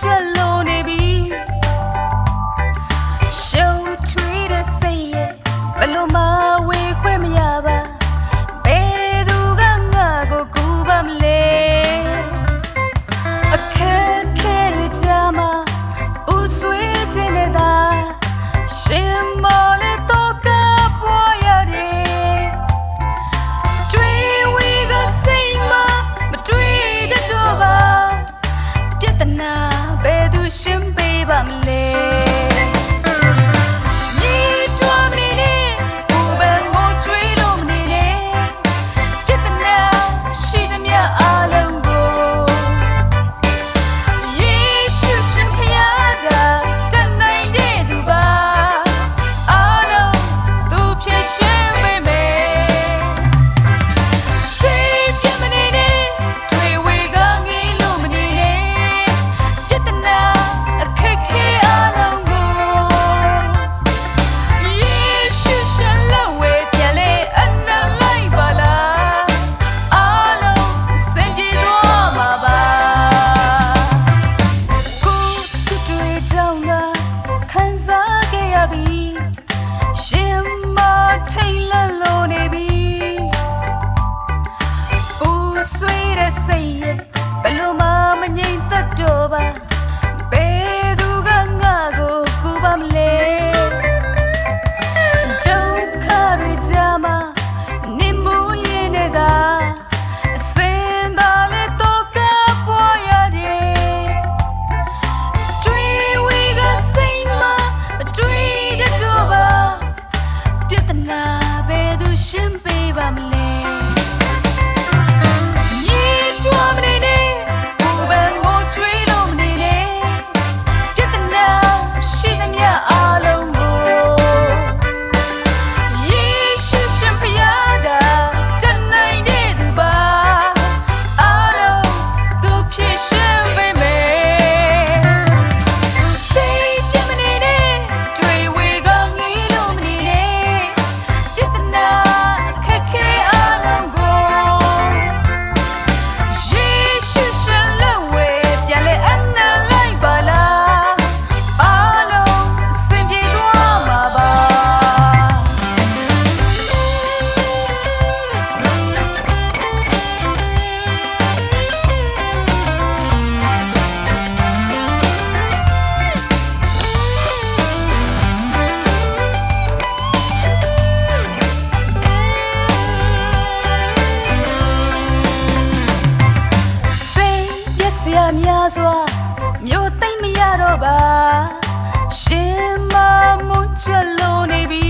ချက်လို့နေပြီ Show treat us say it ဘလို့မ ရပြီရှင်မထိတ်လန့်လို့နေပြီပူဆွေးတဲ့စိတ်ရဲ့ဘယ်လိုမှမငြိမ်သက်တော့ပါ ရှင်းပေးပါမလဲ စွာမြို့သိမ့်မရတော့ပါရှင်မမွန်ချက်လို့နေပြီ